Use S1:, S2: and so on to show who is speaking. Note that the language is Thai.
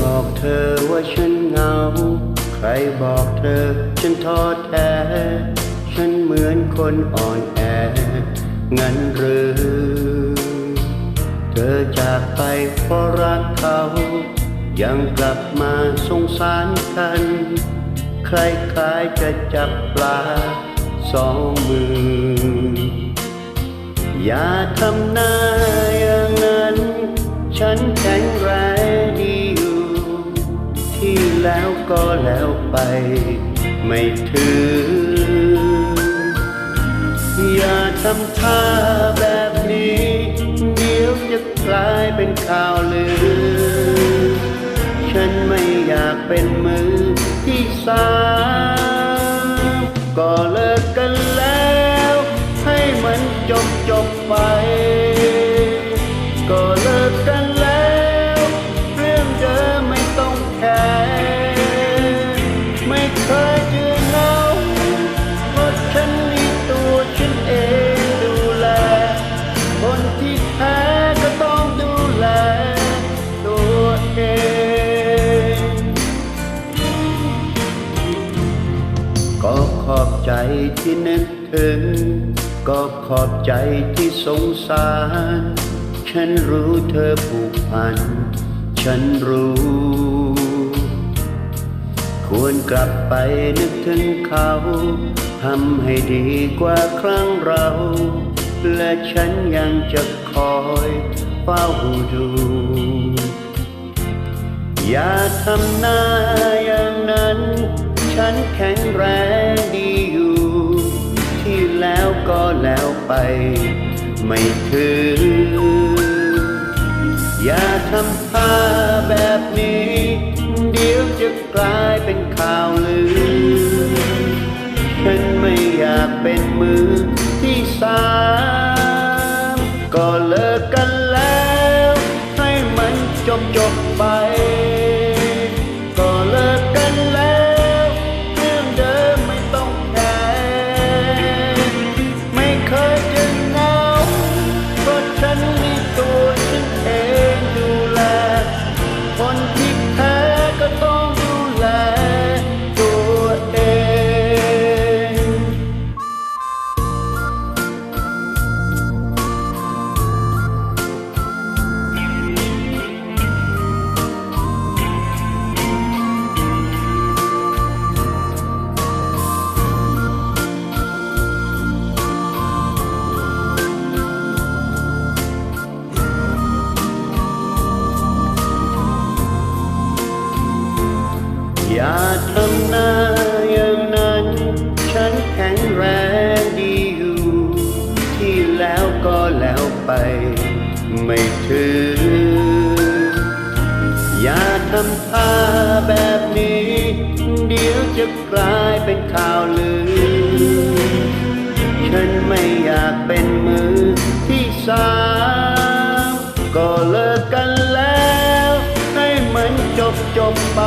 S1: บอกเธอว่าฉันเหงา ใครบอกเธอฉันท้อแท้ ฉันเหมือนคนอ่อนแอ งั้นหรือ เธอจากไปเพราะรักเขา ยังกลับมาสงสารกัน ใครคล้ายจะจับปลาสองมือ อย่าทำหน้าอย่างนั้น ฉัน ก็แล้วไป ไม่ถือ อย่าทำท่าแบบนี้ เดี๋ยวจะกลายเป็นข่าวลือ ฉันไม่อยากเป็นมือที่สาม ที่นึกถึง ก็ขอบใจที่สงสาร ฉันรู้เธอผูกพัน ฉันรู้ ควรกลับไปนึกถึงเขาทำให้ดีกว่าครั้งเรา และฉันยังจะคอยเฝ้าดู อย่าทำหน้าอย่างนั้น ฉันแข็งแรงดีอยู่ ก็แล้วไป ไม่ถือ อย่าทำท่าแบบนี้ เดี๋ยวจะกลายเป็นข่าวลือ ฉันไม่อยากเป็นมือที่สาม อย่าทำหน้าอย่างนั้น ฉันแข็งแรงดีอยู่ ที่แล้วก็แล้วไป ไม่ถือ อย่าทำท่าแบบนี้ เดี๋ยวจะกลายเป็นข่าวลือ ฉันไม่อยากเป็นมือที่สามก็เลิกกันแล้ว ให้มันจบจบไป